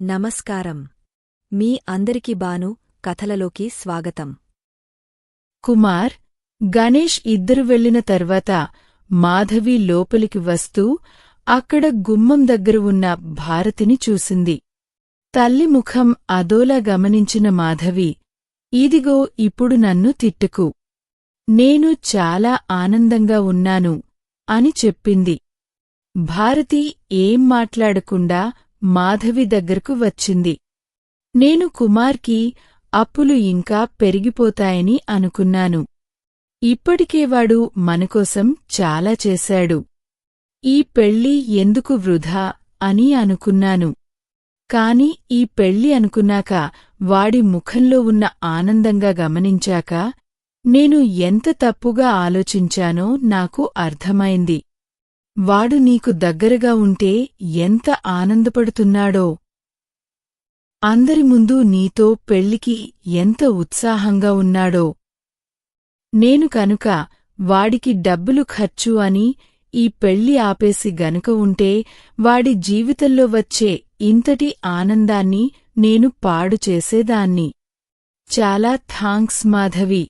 నమస్కారం. మీ అందరికి బాను కథలలోకి స్వాగతం. కుమార్ గణేష్ ఇద్దరు వెళ్ళిన తర్వాత మాధవి లోపలికి వస్తూ అక్కడ గుమ్మం దగ్గర ఉన్న భారతిని చూసింది. తల్లి ముఖం అదోలా గమనించిన మాధవి ఇదిగో ఇప్పుడు నన్ను తిట్టుకు. నేను చాలా ఆనందంగా ఉన్నాను అని చెప్పింది. భారతి ఏం మాట్లాడకుండా మాధవి దగ్గరకు వచ్చింది. నేను కుమార్కి అప్పులు ఇంకా పెరిగిపోతాయని అనుకున్నాను. ఇప్పటికే వాడు మనకోసం చాలా చేశాడు. ఈ పెళ్ళి ఎందుకు వృధా అని అనుకున్నాను. కాని ఈ పెళ్ళి అనుకున్నాక వాడి ముఖంలో ఉన్న ఆనందంగా గమనించాక నేను ఎంత తప్పుగా ఆలోచించానో నాకు అర్థమైంది. వాడు నీకు దగ్గరగా ఉంటే ఎంత ఆనందపడుతున్నాడో. అందరి ముందు నీతో పెళ్ళికి ఎంత ఉత్సాహంగా ఉన్నాడో. నేను కనుక వాడికి డబ్బులు ఖర్చు అని ఈ పెళ్ళి ఆపేసి గనుక ఉంటే వాడి జీవితంలో వచ్చే ఇంతటి ఆనందాన్ని నేను పాడు చేసేదాన్ని. చాలా థాంక్స్ మాధవి.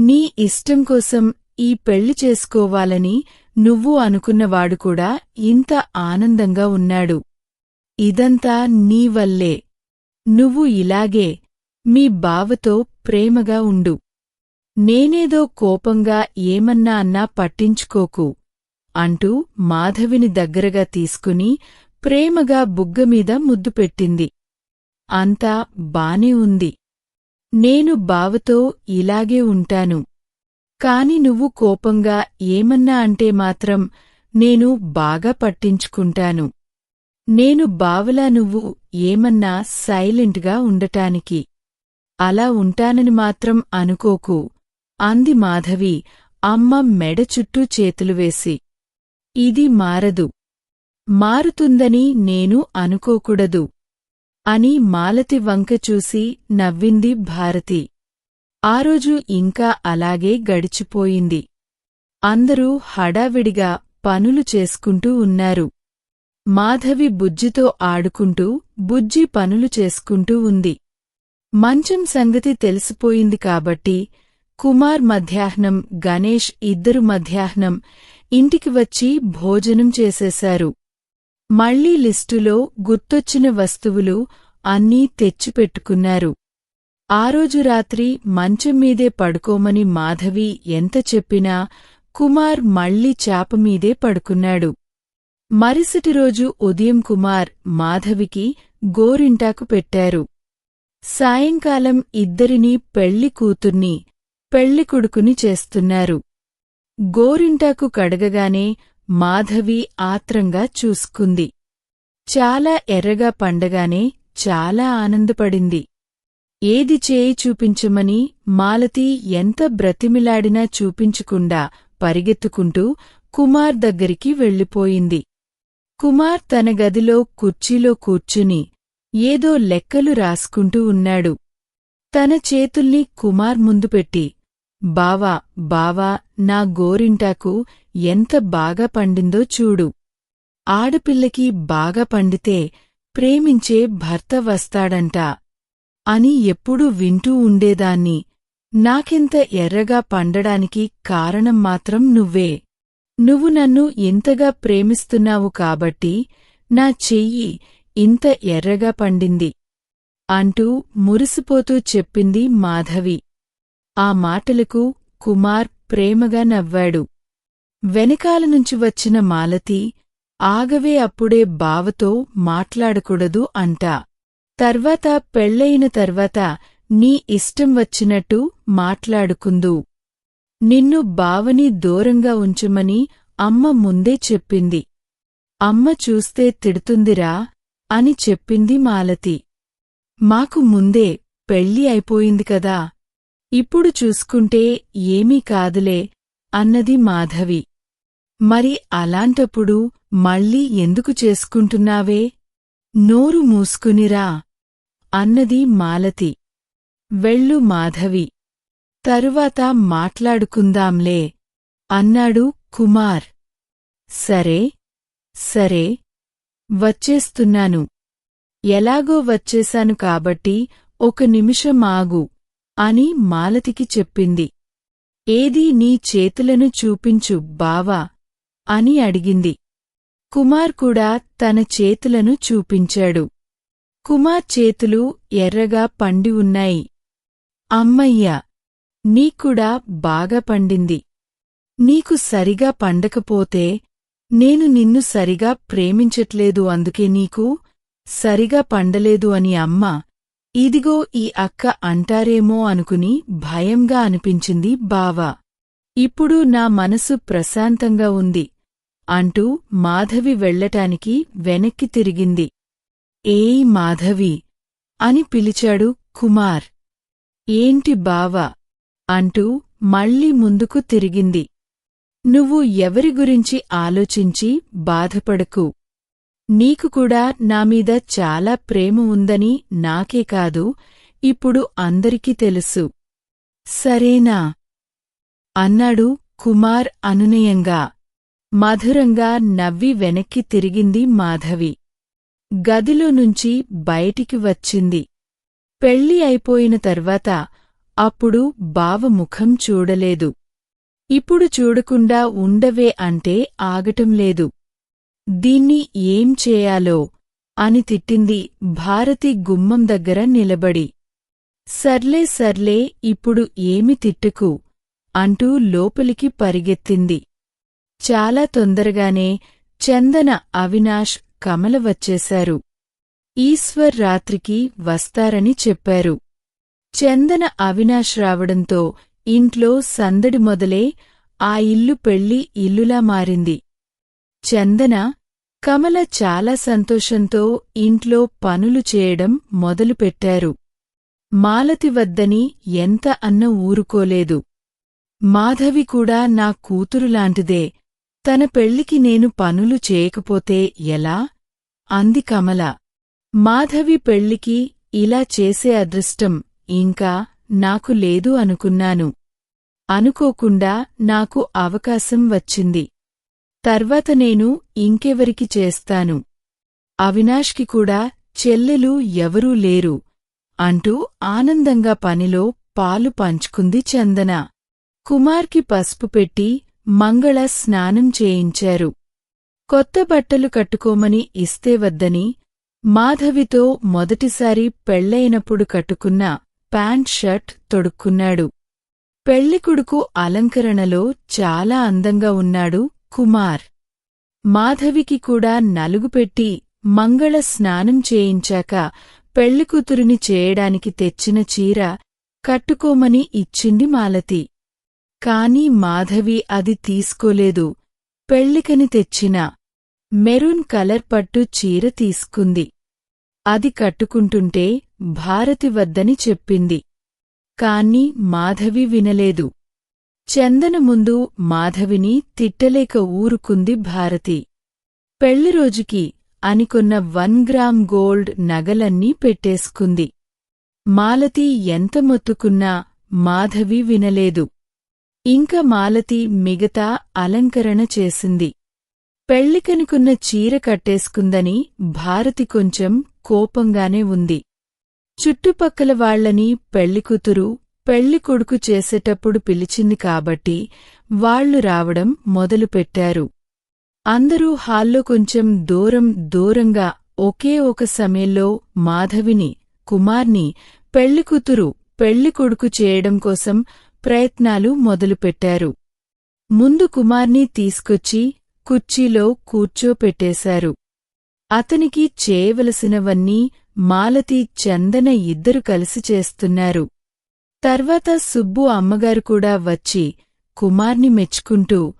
నీ ఇష్టం కోసం ఈ పెళ్ళి చేసుకోవాలని నువ్వు అనుకున్నవాడు కూడా ఇంత ఆనందంగా ఉన్నాడు. ఇదంతా నీ వల్లే. నువ్వు ఇలాగే మీ బావతో ప్రేమగా ఉండు. నేనేదో కోపంగా ఏమన్నా అన్నా పట్టించుకోకు అంటూ మాధవిని దగ్గరగా తీసుకుని ప్రేమగా బుగ్గమీద ముద్దు పెట్టింది. అంతా బానే ఉంది. నేను బావతో ఇలాగే ఉంటాను. కాని నువ్వు కోపంగా ఏమన్నా అంటే మాత్రం నేను బాగా పట్టించుకుంటాను. నేను బావలా నువ్వు ఏమన్నా సైలెంట్గా ఉండటానికి. అలా ఉంటానని మాత్రం అనుకోకు. అంది మాధవి అమ్మ మెడ చుట్టూ చేతులు వేసి. ఇది మారదు. మారుతుందని నేను అనుకోకూడదు. అని మాలతి వంక చూసి నవ్వింది భారతి. ఆ రోజు ఇంకా అలాగే గడిచిపోయింది. అందరూ హడావిడిగా పనులు చేసుకుంటూ ఉన్నారు. మాధవి బుజ్జితో ఆడుకుంటూ బుజ్జి పనులు చేసుకుంటూ ఉంది. మంచం సంగతి తెలిసిపోయింది కాబట్టి కుమార్ మధ్యాహ్నం గణేష్ ఇద్దరు మధ్యాహ్నం ఇంటికి వచ్చి భోజనం చేసేశారు. మళ్ళీ లిస్టులో గుర్తొచ్చిన వస్తువులు అన్నీ తెచ్చిపెట్టుకున్నారు. ఆ రోజు రాత్రి మంచం మీదే పడుకోమని మాధవి ఎంత చెప్పినా కుమార్ మళ్ళీ చాపమీదే పడుకున్నాడు. మరుసటి రోజు ఉదయం కుమార్ మాధవికి గోరింటాకు పెట్టారు. సాయంకాలం ఇద్దరినీ పెళ్ళి కూతుర్ని పెళ్ళికొడుకుని చేస్తున్నారు. గోరింటాకు కడగగానే మాధవి ఆత్రంగా చూసుకుంది. చాలా ఎర్రగా పండగానే చాలా ఆనందపడింది. ఏది చేయి చూపించమని మాలతి ఎంత బ్రతిమిలాడినా చూపించకుండా పరిగెత్తుకుంటూ కుమార్ దగ్గరికి వెళ్ళిపోయింది. కుమార్ తన గదిలో కుర్చీలో కూర్చుని ఏదో లెక్కలు రాసుకుంటూ ఉన్నాడు. తన చేతుల్ని కుమార్ ముందు పెట్టి బావా బావా నా గోరింటాకు ఎంత బాగా పండిందో చూడు. ఆడపిల్లకి బాగా పండితే ప్రేమించే భర్త వస్తాడంట. అని ఎప్పుడూ వింటూ ఉండేదాన్ని. నాకింత ఎర్రగా పండడానికి కారణం మాత్రం నువ్వే. నువ్వు నన్ను ఇంతగా ప్రేమిస్తున్నావు కాబట్టి నా చెయ్యి ఇంత ఎర్రగా పండింది అంటూ మురిసిపోతూ చెప్పింది మాధవి. ఆ మాటలకు కుమార్ ప్రేమగా నవ్వాడు. వెనకాల నుంచి వచ్చిన మాలతి ఆగవే అప్పుడే బావతో మాట్లాడకూడదు అంటా. తర్వాత పెళ్ళయిన తర్వాత నీ ఇష్టం వచ్చినట్టు మాట్లాడుకుందు. నిన్ను బావని దూరంగా ఉంచమని అమ్మ ముందే చెప్పింది. అమ్మ చూస్తే తిడుతుందిరా అని చెప్పింది మాలతి. మాకు ముందే పెళ్ళి అయిపోయింది కదా. ఇప్పుడు చూసుకుంటే ఏమీ కాదులే అన్నది మాధవి. మరి అలాంటప్పుడు మళ్ళీ ఎందుకు చేసుకుంటున్నావే? నోరు మూసుకునిరా. అన్నది మాలతి. వెళ్ళు మాధవి. తరువాత మాట్లాడుకుందాంలే. అన్నాడు కుమార్. సరే సరే. వచ్చేస్తున్నాను. ఎలాగో వచ్చేశాను కాబట్టి ఒక నిమిషం ఆగు అని మాలతికి చెప్పింది. ఏదీ నీ చేతులను చూపించు బావా అని అడిగింది. కుమార్ కూడా తన చేతులను చూపించాడు. కుమార్ చేతులు ఎర్రగా పండి ఉన్నాయి. అమ్మయ్యా నీకూడా బాగా పండింది. నీకు సరిగా పండకపోతే నేను నిన్ను సరిగా ప్రేమించట్లేదు అందుకే నీకు సరిగా పండలేదు అని అమ్మ ఇదిగో ఈ అక్క అంటారేమో అనుకుని భయంగా అనిపించింది బావా. ఇప్పుడు నా మనసు ప్రశాంతంగా ఉంది అంటూ మాధవి వెళ్ళటానికి వెనక్కి తిరిగింది. ఏయ్ మాధవి అని పిలిచాడు కుమార్. ఏంటి బావా? అంటూ మళ్ళీ ముందుకు తిరిగింది. నువ్వు ఎవరి గురించి ఆలోచించి బాధపడకు. నీకు కూడా నామీద చాలా ప్రేమ ఉందని నాకే కాదు ఇప్పుడు అందరికీ తెలుసు. సరేనా? అన్నాడు కుమార్ అనునయంగా. మధురంగా నవ్వి వెనక్కి తిరిగింది మాధవి. గదిలో నుంచి బయటికి వచ్చింది. పెళ్ళి అయిపోయిన తర్వాత అప్పుడు బావ ముఖం చూడలేదు. ఇప్పుడు చూడకుండా ఉండవే అంటే ఆగటం లేదు. దీన్ని ఏం చేయాలో అని తిట్టింది భారతి గుమ్మం దగ్గర నిలబడి. సర్లే సర్లే ఇప్పుడు ఏమి తిట్టుకు? అంటూ లోపలికి పరిగెత్తింది. చాలా తొందరగానే చందన అవినాష్ కమల వచ్చేశారు. ఈశ్వర్ రాత్రికి వస్తారని చెప్పారు. చందన అవినాష్ రావడంతో ఇంట్లో సందడి మొదలే ఆ ఇల్లు పెళ్ళి ఇల్లులా మారింది. చందన కమల చాలా సంతోషంతో ఇంట్లో పనులు చేయడం మొదలుపెట్టారు. మాలతి వద్దని ఎంత అన్న ఊరుకోలేదు. మాధవి కూడా నా కూతురులాంటిదే తన పెళ్ళికి నేను పనులు చేయకపోతే ఎలా? అంది కమల. మాధవి పెళ్ళికి ఇలా చేసే అదృష్టం ఇంకా నాకు లేదు అనుకున్నాను. అనుకోకుండా నాకు అవకాశం వచ్చింది. తర్వాత నేను ఇంకెవరికి చేస్తాను? అవినాష్కి కూడా చెల్లెలు ఎవరూ లేరు అంటూ ఆనందంగా పనిలో పాలు పంచుకుంది చందన. కుమార్కి పసుపు పెట్టి మంగళ స్నానం చేయించారు. కొత్త బట్టలు కట్టుకోమని ఇస్తే వద్దని మాధవితో మొదటిసారి పెళ్ళైనప్పుడు కట్టుకున్న ప్యాంట్ షర్ట్ తొడుక్కున్నాడు. పెళ్ళికొడుకు అలంకరణలో చాలా అందంగా ఉన్నాడు కుమార్. మాధవికి కూడా నలుగుపెట్టి మంగళ స్నానం చేయించాక పెళ్ళికూతురిని చేయడానికి తెచ్చిన చీర కట్టుకోమని ఇచ్చింది మాలతి. కాని మాధవి అది తీసుకోలేదు. పెళ్ళికని తెచ్చిన మెరూన్ కలర్ పట్టు చీర తీసుకుంది. అది కట్టుకుంటుంటే భారతి వద్దని చెప్పింది. కాన్ని మాధవి వినలేదు. చందన ముందు మాధవిని తిట్టలేక ఊరుకుంది భారతి. పెళ్ళిరోజుకి అనికొన్న వన్ గ్రామ్ గోల్డ్ నగలన్నీ పెట్టేసుకుంది. మాలతి ఎంత మొత్తుకున్నా మాధవి వినలేదు. ఇంక మాలతి మిగతా అలంకరణ చేసింది. పెళ్ళికనుకున్న చీర కట్టేసుకుందని భారతి కొంచెం కోపంగానే ఉంది. చుట్టుపక్కల వాళ్ళని పెళ్ళికూతురు పెళ్ళికొడుకు చేసేటప్పుడు పిలిచింది కాబట్టి వాళ్ళు రావడం మొదలుపెట్టారు. అందరూ హాల్లో కొంచెం దూరం దూరంగా ఒకే ఒక సమయంలో మాధవిని కుమార్ని పెళ్ళికూతురు పెళ్ళికొడుకు చేయడం కోసం ప్రయత్నాలు మొదలుపెట్టారు. ముందు కుమార్ని తీసుకొచ్చి కుర్చీలో కూర్చోపెట్టేశారు. అతనికి చేయవలసినవన్నీ మాలతి చందన ఇద్దరు కలిసి చేస్తున్నారు. తర్వాత సుబ్బు అమ్మగారు కూడా వచ్చి కుమార్ని మెచ్చుకుంటూ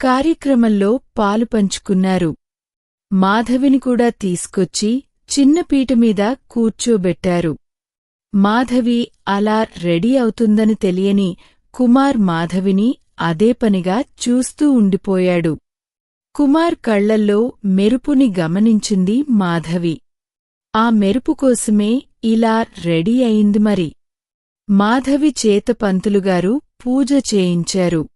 కార్యక్రమంలో పాలు పంచుకున్నారు. మాధవిని కూడా తీసుకొచ్చి చిన్న పీటమీద కూర్చోబెట్టారు. మాధవి అలా రెడీ అవుతుందని తెలియని కుమార్ మాధవిని అదే పనిగా చూస్తూ ఉండిపోయాడు. కుమార్ కళ్ళల్లో మెరుపుని గమనించింది మాధవి. ఆ మెరుపు కోసమే ఇలా రెడీ అయింది మరి. మాధవి చేత పంతులుగారు పూజ చేయించారు.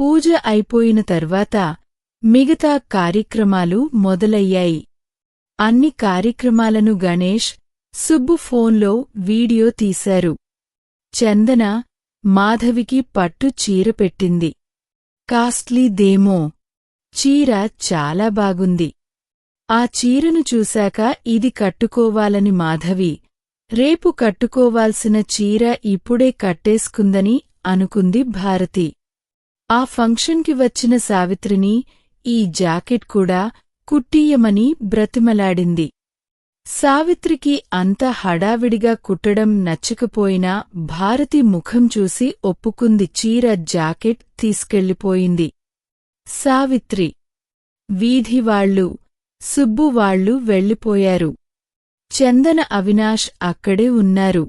పూజ అయిపోయిన తర్వాత మిగతా కార్యక్రమాలు మొదలయ్యాయి. అన్ని కార్యక్రమాలను గణేష్ సుబ్బు ఫోన్లో వీడియో తీశారు. చందన మాధవికి పట్టు చీర పెట్టింది. కాస్ట్లీదేమో చీర చాలా బాగుంది. ఆ చీరను చూశాక ఇది కట్టుకోవాలని మాధవి రేపు కట్టుకోవాల్సిన చీర ఇప్పుడే కట్టేసుకుందని అనుకుంది భారతి. ఆ ఫంక్షన్కి వచ్చిన సావిత్రిని ఈ జాకెట్ కూడా కుట్టీయమని బ్రతిమలాడింది. సావిత్రికి అంత హడావిడిగా కుట్టడం నచ్చకపోయినా భారతి ముఖం చూసి ఒప్పుకుంది చీర జాకెట్ తీసుకెళ్ళిపోయింది. సావిత్రి వీధివాళ్ళు సుబ్బువాళ్ళు వెళ్ళిపోయారు. చందన అవినాష్ అక్కడే ఉన్నారు.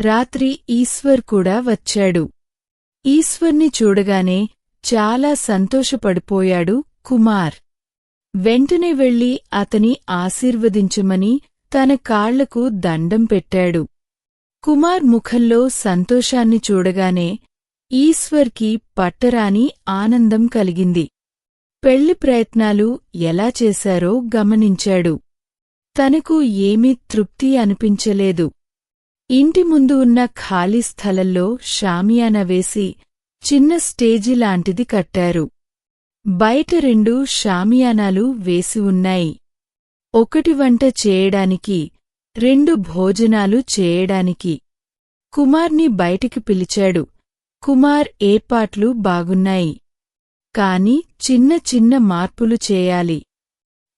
రాత్రి ఈశ్వర్ కూడా వచ్చాడు. ఈశ్వర్ని చూడగానే చాలా సంతోషపడిపోయాడు కుమార్. వెంటనే వెళ్ళి అతని ఆశీర్వదించమని తన కాళ్ళకు దండం పెట్టాడు. కుమార్ ముఖంలో సంతోషాన్ని చూడగానే ఈశ్వర్కి పట్టరాని ఆనందం కలిగింది. పెళ్ళి ప్రయత్నాలు ఎలా చేశారో గమనించాడు. తనకు ఏమీ తృప్తి అనిపించలేదు. ఇంటి ముందు ఉన్న ఖాళీ స్థలంలో షామియాన వేసి చిన్న స్టేజి లాంటిది కట్టారు. బయట రెండు షామియానాలు వేసి ఉన్నాయి. ఒకటి వంట చేయడానికి రెండు భోజనాలు చేయడానికి. కుమార్ని బయటికి పిలిచాడు. కుమార్ ఏర్పాట్లు బాగున్నాయి. కాని చిన్న చిన్న మార్పులు చేయాలి.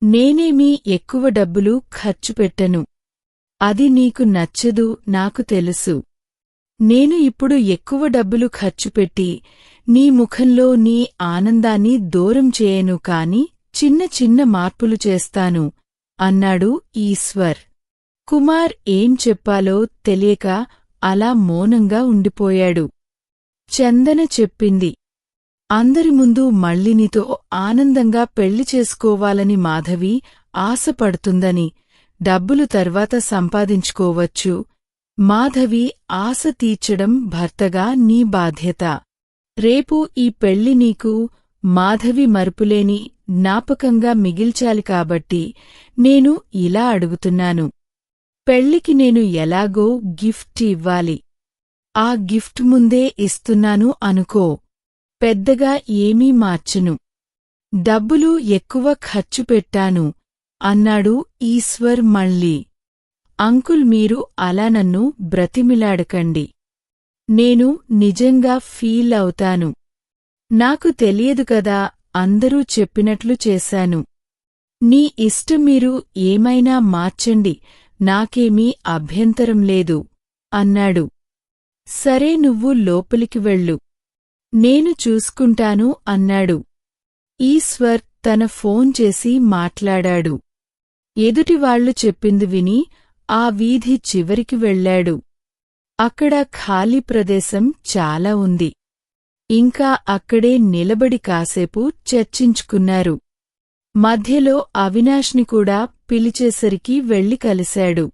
నేనేమీ ఎక్కువ డబ్బులు ఖర్చు పెట్టను. అది నీకు నచ్చదు నాకు తెలుసు. నేను ఇప్పుడు ఎక్కువ డబ్బులు ఖర్చు పెట్టి నీ ముఖంలో నీ ఆనందాన్ని దూరం చేయను కాని చిన్న చిన్న మార్పులు చేస్తాను అన్నాడు ఈశ్వర్. కుమార్ ఏం చెప్పాలో తెలియక అలా మౌనంగా ఉండిపోయాడు. చందన చెప్పింది అందరి ముందు మళ్ళీ నీతో ఆనందంగా పెళ్ళి చేసుకోవాలని మాధవి ఆశపడుతుందని డబ్బులు తర్వాత సంపాదించుకోవచ్చు. మాధవి ఆశ తీర్చడం భర్తగా నీ బాధ్యత. రేపు ఈ పెళ్ళి నీకు మాధవి మరుపులేని జ్ఞాపకంగా మిగిల్చాలి కాబట్టి నేను ఇలా అడుగుతున్నాను. పెళ్ళికి నేను ఎలాగో గిఫ్ట్ ఇవ్వాలి. ఆ గిఫ్ట్ ముందే ఇస్తున్నాను అనుకో. పెద్దగా ఏమీ మార్చను. డబ్బులు ఎక్కువ ఖర్చు పెట్టాను అన్నాడు ఈశ్వర్ మళ్ళీ. అంకుల్ మీరు అలా నన్ను బ్రతిమిలాడకండి. నేను నిజంగా ఫీల్ అవుతాను. నాకు తెలియదు కదా అందరూ చెప్పినట్లు చేశాను. నీ ఇష్టం మీరు ఏమైనా మార్చండి నాకేమీ అభ్యంతరం లేదు అన్నాడు. సరే నువ్వు లోపలికి వెళ్ళు. నేను చూసుకుంటాను అన్నాడు. ఈశ్వర్ తన ఫోన్ చేసి మాట్లాడాడు. ఎదుటివాళ్ళు చెప్పింది విని ఆ వీధి చివరికి వెళ్ళాడు. అక్కడ ఖాళీ ప్రదేశం చాలా ఉంది. ఇంకా అక్కడే నిలబడి కాసేపు చర్చించుకున్నారు. మధ్యలో అవినాష్ని కూడా పిలిచేసరికి వెళ్ళి కలిశాడు.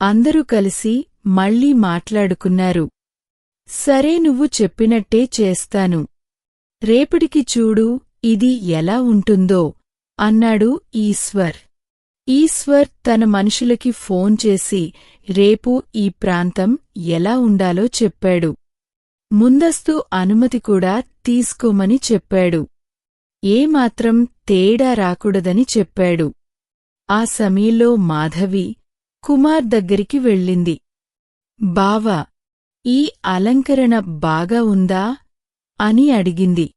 అందరూ కలిసి మళ్ళీ మాట్లాడుకున్నారు. సరే నువ్వు చెప్పినట్టే చేస్తాను. రేపటికి చూడు ఇది ఎలా ఉంటుందో అన్నాడు ఈశ్వర్. ఈశ్వర్ తన మనుషులకి ఫోన్ చేసి రేపు ఈ ప్రాంతం ఎలా ఉండాలో చెప్పాడు. ముందస్తు అనుమతి కూడా తీసుకోమని చెప్పాడు. ఏమాత్రం తేడా రాకూడదని చెప్పాడు. ఆ సమయంలో మాధవి కుమార్ దగ్గరికి వెళ్ళింది. బావా ఈ అలంకరణ బాగా ఉందా? అని అడిగింది.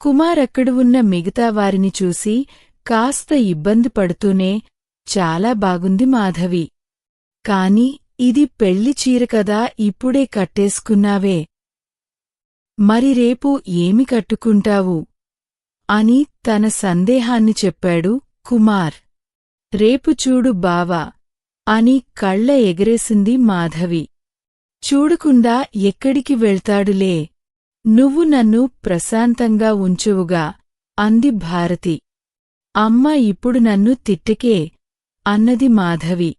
కుమార్ అక్కడ ఉన్న మిగతా వారిని చూసి కాస్త ఇబ్బంది పడుతూనే చాలా బాగుంది మాధవి. కాని ఇది పెళ్ళి చీర కదా ఇప్పుడే కట్టేసుకున్నావే. మరి రేపు ఏమి కట్టుకుంటావు? అని తన సందేహాన్ని చెప్పాడు కుమార్. రేపు చూడు బావా అని కళ్ళ ఎగరేసింది మాధవి. చూడకుండా ఎక్కడికి వెళ్తాడులే? నువ్వు నన్ను ప్రశాంతంగా ఉంచువుగా అంది భారతి. అమ్మ ఇప్పుడు నన్ను తిట్టకే అన్నది మాధవి.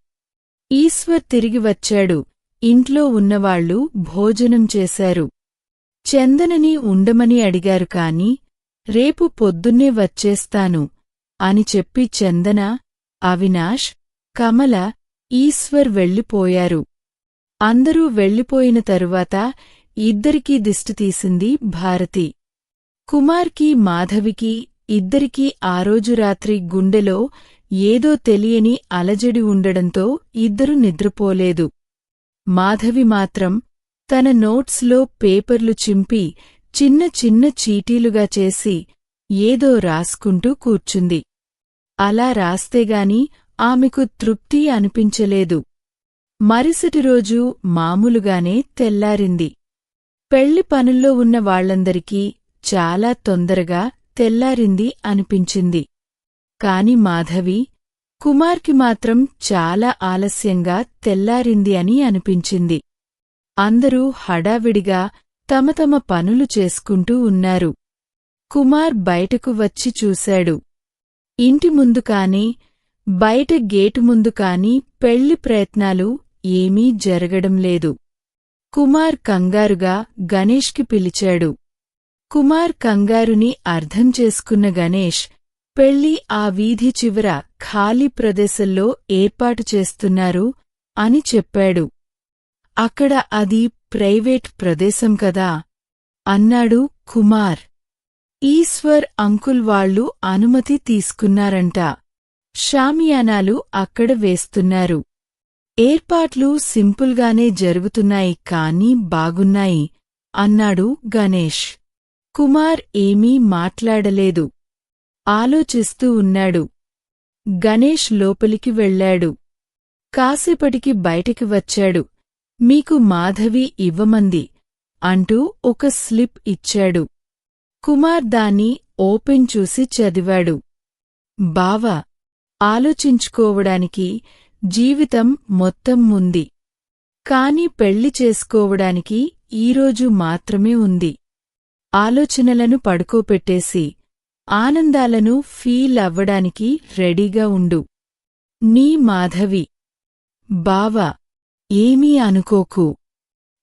ఈశ్వర్ తిరిగి వచ్చాడు. ఇంట్లో ఉన్నవాళ్ళు భోజనం చేశారు. చందనని ఉండమని అడిగారు కాని రేపు పొద్దున్నే వచ్చేస్తాను అని చెప్పి చందన అవినాష్ కమల ఈశ్వర్ వెళ్ళిపోయారు. అందరూ వెళ్ళిపోయిన తరువాత ఇద్దరికీ దిష్టి తీసింది భారతి. కుమార్కి మాధవికి ఇద్దరికీ ఆ రోజు రాత్రి గుండెలో ఏదో తెలియని అలజడి ఉండడంతో ఇద్దరు నిద్రపోలేదు. మాధవి మాత్రం తన నోట్స్లో పేపర్లు చింపి చిన్న చిన్న చీటీలుగా చేసి ఏదో రాసుకుంటూ కూర్చుంది. అలా రాస్తేగాని ఆమెకు తృప్తి అనిపించలేదు. మరుసటి రోజు మామూలుగానే తెల్లారింది. పెళ్ళి పనుల్లో ఉన్న వాళ్ళందరికీ చాలా తొందరగా తెల్లారింది అనిపించింది. కాని మాధవి కుమార్కి మాత్రం చాలా ఆలస్యంగా తెల్లారింది అని అనిపించింది. అందరూ హడావిడిగా తమ తమ పనులు చేసుకుంటూ ఉన్నారు. కుమార్ బయటకు వచ్చి చూశాడు. ఇంటి ముందు కాని బయట గేటు ముందు కాని పెళ్ళి ప్రయత్నాలు ఏమీ జరగడం లేదు. కుమార్ కంగారుగా గణేష్కి పిలిచాడు. కుమార్ కంగారుని అర్థం చేసుకున్న గణేష్ పెళ్ళి ఆ వీధి చివర ఖాళీ ప్రదేశంలో ఏర్పాటు చేస్తున్నారు అని చెప్పాడు. అక్కడ అది ప్రైవేట్ ప్రదేశం కదా అన్నాడు కుమార్. ఈశ్వర్ అంకుల్ వాళ్ళు అనుమతి తీసుకున్నారంట. షామియానాలు అక్కడ వేస్తున్నారు. ఏర్పాట్లు సింపుల్గానే జరుగుతున్నాయి కానీ బాగున్నాయి అన్నాడు గణేష్. కుమార్ ఏమీ మాట్లాడలేదు. ఆలోచిస్తూ ఉన్నాడు. గణేష్ లోపలికి వెళ్ళాడు. కాసేపటికి బయటికి వచ్చాడు. మీకు మాధవి ఇవ్వమంది అంటూ ఒక స్లిప్ ఇచ్చాడు. కుమార్ దాన్ని ఓపెన్ చూసి చదివాడు. బావ ఆలోచించుకోవడానికి జీవితం మొత్తం ఉంది. కాని పెళ్ళి చేసుకోవడానికి ఈరోజు మాత్రమే ఉంది. ఆలోచనలను పడుకోపెట్టేసి ఆనందాలను ఫీల్ అవ్వడానికి రెడీగా ఉండు. నీ మాధవి. బావ ఏమీ అనుకోకు.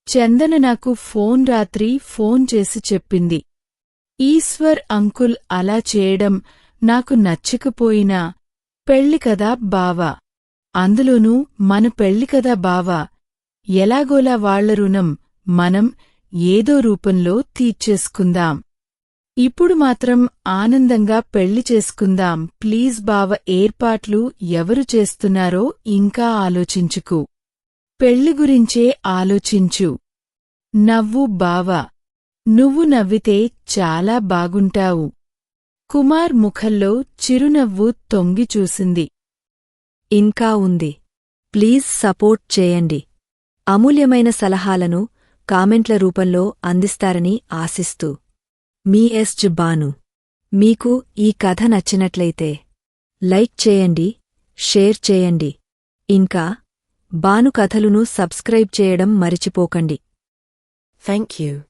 చందన నాకు ఫోన్ రాత్రి ఫోన్ చేసి చెప్పింది. ఈశ్వర్ అంకుల్ అలా చేయడం నాకు నచ్చకపోయినా పెళ్ళి కదా బావా. అందులోనూ మన పెళ్ళి కదా బావా. ఎలాగోలా వాళ్ళ రుణం మనం ఏదో రూపంలో తీర్చేసుకుందాం. ఇప్పుడు మాత్రం ఆనందంగా పెళ్ళి చేసుకుందాం. ప్లీజ్ బావ ఏర్పాట్లు ఎవరు చేస్తున్నారో ఇంకా ఆలోచించుకు. పెళ్ళి గురించే ఆలోచించు. నవ్వు బావా. నువ్వు నవ్వితే చాలా బాగుంటావు. కుమార్ ముఖంలో చిరునవ్వు తొంగి చూసింది. ఇంకా ఉంది. ప్లీజ్ సపోర్ట్ చేయండి. అమూల్యమైన సలహాలను కామెంట్ల రూపంలో అందిస్తారని ఆశిస్తూ. మీ ఎస్ బాను. మీకు ఈ కథ నచ్చినట్లయితే లైక్ చేయండి షేర్ చేయండి. ఇంకా బాను కథలును సబ్స్క్రైబ్ చేయడం మరిచిపోకండి. Thank you